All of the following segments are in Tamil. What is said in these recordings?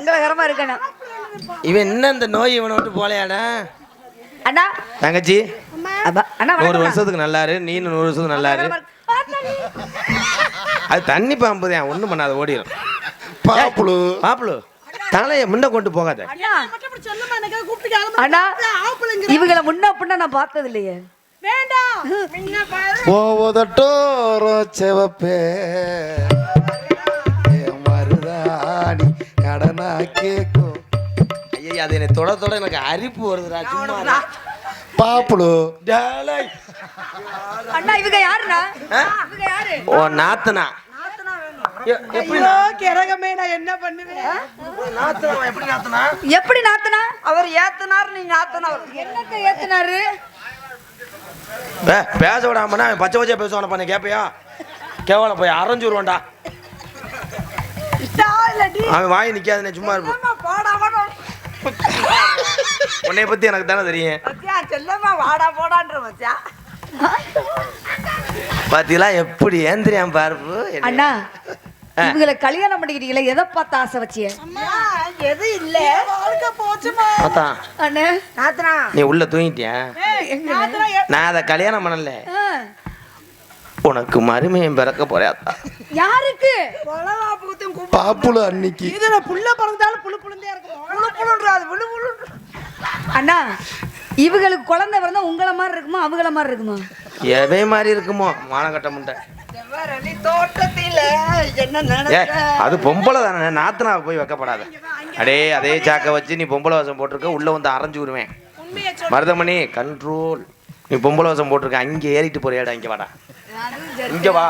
இருக்கணும் இவன் என்ன இந்த நோய் இவனை விட்டு போலையாடா? அண்ணா. தங்கச்சி அப்பா, அண்ணா நூறு வருஷத்துக்கு நல்லாரு நீனு நூறு வருஷத்துக்கு நல்லாரு. அது தண்ணி பாம்பு தான் ஒன்றும் பண்ணாத ஓடிடும் பாப்புளு. பாப்புலு தலையை முன்ன கொண்டு போகாத. அண்ணா. அண்ணா இவங்கள முன்ன பின்ன நான் பார்த்தது இல்லையே போவதட்டோரம் செவப்பே. கேக்கும் ஐயா அது என்னை தொட தொட எனக்கு அரிப்பு வருதுடா சும்மா இரு. பாப்புளு டேய். அண்ணா இவங்க யாருண்ணா ஆ? இவங்க யாரு? ஓ நாத்தனா. என்ன நாத்தனா எப்படி நாத்தனா? எப்படி நாத்தனா? அவர் ஏத்தனார் நீ நாத்தனார் என்னத்தை ஏத்துனாரு? பேச விடாமனா அவன் பச்சை பச்சையா பேசுவான பண்ண கேப்பையா? கேவலம் போய் அரைஞ்சுருவான்டா இல்லடி அவன் வாய் நிக்காதுன்னு சும்மா போடா உன்னைய பத்தி எனக்கு தானே தெரியும். மச்சான் செல்லம்மா வாடா போடான்ற மச்சான். பாத்தீங்களா எப்படி ஏந்திரியான் பார்ப்பு? அண்ணா இவங்களை கல்யாணம் பண்ணிக்கிட்டீங்களே எதை பார்த்து ஆசை வச்சிய? அம்மா எது இல்ல. வாழ்க்கை போச்சுமா. பார்த்தா அண்ணே. நீ உள்ள தூங்கிட்டியா? நான் அதை கல்யாணம் பண்ணல. உனக்கு மருமையும் பிறக்க போறாத்தா யாருக்கு? பாப்புளு அன்னைக்கு. இதுல புள்ள பிறந்தாலும் புழு புழுந்தே இருக்கும். அண்ணா இவங்களுக்கு குழந்தை பிறந்தா உங்கள மாதிரி இருக்குமா அவங்கள மாதிரி இருக்குமா? எவை மாதிரி இருக்குமோ மானக்கட்ட முண்டை. அது பொம்பளை தானே நாத்தனா போய் வைக்கப்படாத. அடே அதே சாக்க வச்சு நீ பொம்பளை வசம் போட்டிருக்க உள்ள வந்து அரைஞ்சு விடுவேன். மருதமணி கண்ட்ரோல் நீ பொம்பளை வசம் போட்டிருக்க அங்கே ஏறிட்டு போறியாடா இங்க வாடா. இங்க வா.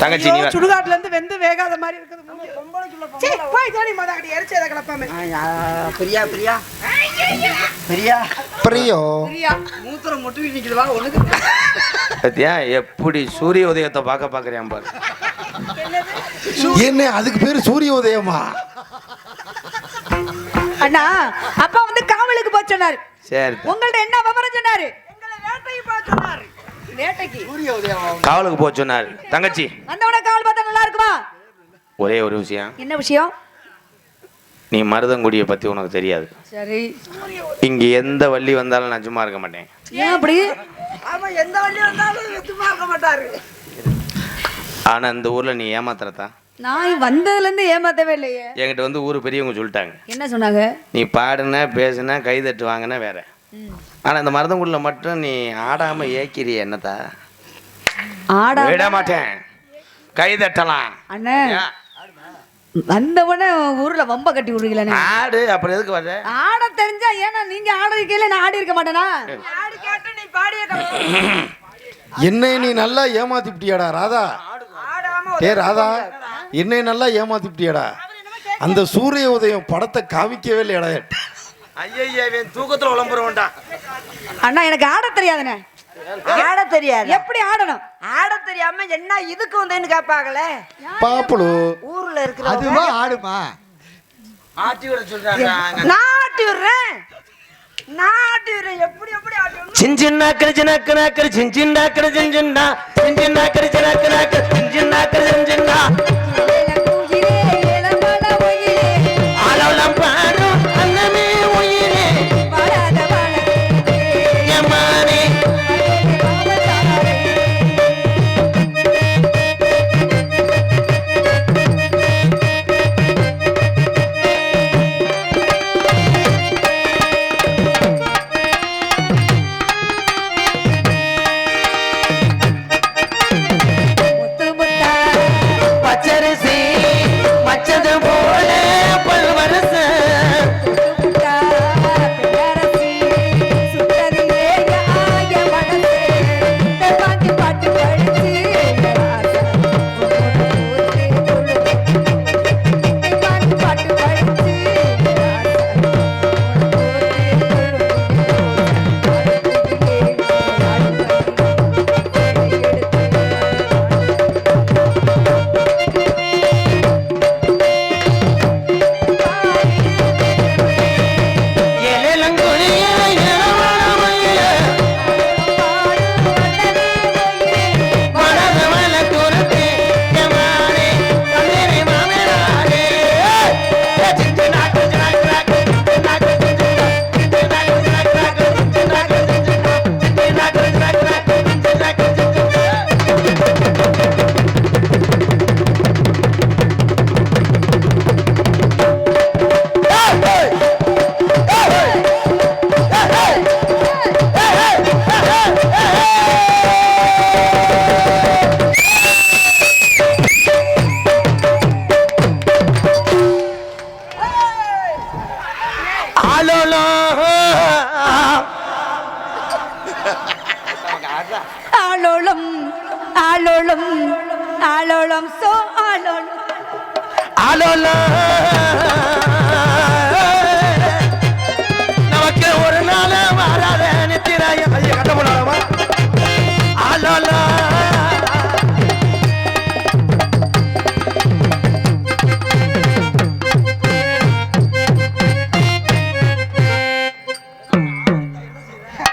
தங்கச்சி நீ வா. சுடுகாட்டுல இருந்து வெந்து வேகாத மாதிரி இருக்குது போய் தோணி மதாடி எரிச்சத கிளப்பாம. பிரியா பிரியா. பிரியா. பிரியோ. மூத்திரம் முட்டு நிக்குதுவா உனக்கு பாத்தியா எப்படி சூரிய உதயத்தை பார்க்க பார்க்கறியான் பாரு. என்ன அதுக்கு பேரு சூரிய உதயமா? அண்ணா அப்பா வந்து காவலுக்கு போய் சொன்னாரு. சரி. உங்கள்ட்ட என்ன விவரம் சொன்னாரு? எங்களை வேட்டைக்கு சொன்னாரு. வேட்டைக்கு காவலுக்கு போக சொன்னார். தங்கச்சி. வந்தவன காவல் பார்த்தா நல்லா இருக்குமா? ஒரே ஒரு விஷயம். என்ன விஷயம்? நீ மருதங்குடியை பத்தி உனக்கு தெரியாது. சரி. இங்க எந்த வள்ளி வந்தாலும் நான் சும்மா இருக்க மாட்டேன். ஏன் அப்படி? ஆமா எந்த வண்டி வந்தாலும் வெத்துமா இருக்க மாட்டாரு. ஆனா இந்த ஊர்ல நீ ஏமாத்துறதா? நான் வந்ததுல இருந்து ஏமாத்தவே இல்லையே. என்கிட்ட வந்து ஊர் பெரியவங்க சொல்லிட்டாங்க. என்ன சொன்னாங்க? நீ பாடுன பேசுன கை தட்டு வாங்கின வேற. ஆனா இந்த மருதங்குடியில் மட்டும் நீ ஆடாம ஏக்கிறிய என்னத்தா? ஆடா விட மாட்டேன். கை தட்டலாம். அண்ணே ஏன்? வந்தவொடனே ஊர்ல வம்ப கட்டி விடுறீங்களே ஆடு அப்புறம் எதுக்கு வர்ற? ஆட தெரிஞ்சா ஏன்னா நீங்க ஆடுறீங்களே நான் ஆடி இருக்க மாட்டேனா? ஆடு கேட்டு நீ பாடிய என்னை நீ நல்லா ஏமாத்திப்பிட்டியாடா ராதா. ஆடாம டே ராதா. என்னை நல்லா ஏமாத்திப்பிட்டியாடா. அந்த சூரிய உதயம் படத்தை காமிக்கவே இல்லையாடா ஐயா தூக்கத்துல உழம்புறவன்டா அண்ணா எனக்கு ஆட தெரியாதுண்ணே. ஆட தெரியாது. எப்படி ஆடணும்? ஆட தெரியாம என்ன இதுக்கு வந்தேன்னு கேட்பாங்களே பாப்புளு ஊர்ல இருக்கிற அதுவா ஆடுமா? ஆட்டி விட சொல்றாங்க நாட்டு விடுறேன். நாட்டு விடுறேன். எப்படி எப்படி ஆட்டு விடுறேன்? சிஞ்சின்னாக்கரு சின்னக்கனாக்கரு சிஞ்சின்னாக்கரு சிஞ்சின்னா சிஞ்சின்னாக்கரு சின்னக்கனாக்கரு சிஞ்சின்னாக்கரு சிஞ்சின்னா ஆளோளம் ஆளோளம் சோ ஆளோளம் ஆலோலா நமக்கு ஒரு நாள் வராத நித்திராய ஐயா கட்ட போடாமா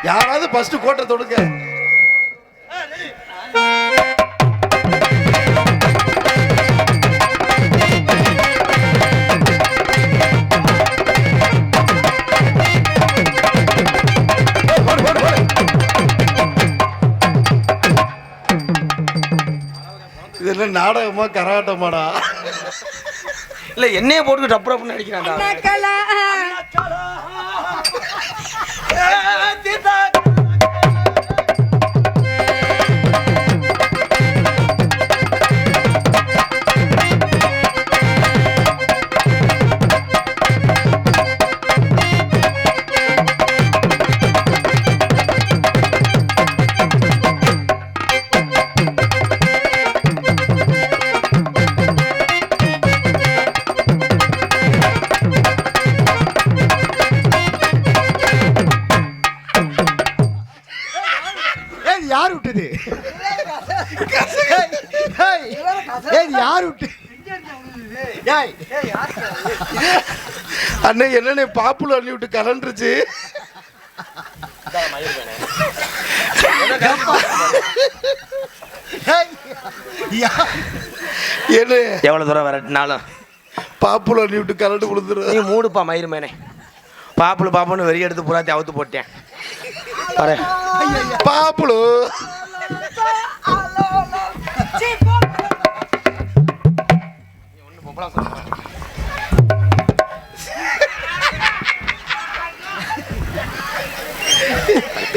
யாராவது ஃபர்ஸ்ட் கோட்டை தொடுக்க என்ன நாடகமா கராட்டமாடா? இல்ல என்னைய போட்டு டப்பு டப்புன்னு அடிக்கிறான்டா ஏய் யார் விட்டது? ஏய், யார் விட்டு அண்ணே என்னண்ணே பாப்புல அள்ளி விட்டு கலண்டுருச்சு என்ன எவ்வளவு தூரம் விரட்டினாலும். பாப்புல அள்ளி விட்டு கலண்டு விழுந்துரு. நீ மூடுப்பா மயிறு மேனே பாப்புல பாப்புன்னு வெறி எடுத்து புறாத்தி அவுத்து போட்டேன். வேற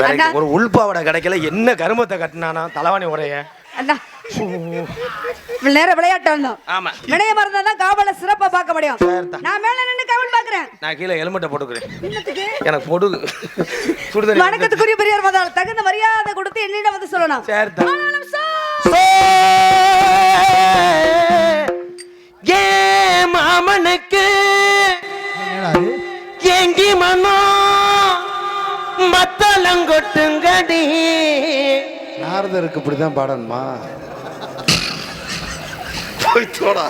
அண்ணா. ஒரு உள்பாவடை கிடைக்கல. என்ன கருமத்தை கட்டினானா? தலைவாணி உரைய. அண்ணா இவ்வளவு நேரம் விளையாட்டு வந்தோம். ஆமா. வினய மறந்தா தான் காவல சிறப்பா பார்க்க முடியும். நான் மேல நின்னு கவல் பாக்குறேன் நான் கீழே ஹெல்மெட்டை போட்டுக்கிறேன். என்னத்துக்கு? எனக்கு போடு. சுடுதண்ணி வணக்கத்துக்குரிய பெரியார் மதால் தகுந்த மரியாதை கொடுத்து என்னிடம் வந்து சொல்லணும். சரிதா. ஆனாலும் சோ- ஏ மாமனுக்கு? எங்கி மனோ மத்தளங்கொட்டுங்கடி நாரதருக்கு இப்படிதான் பாடணுமா? போய் தோடா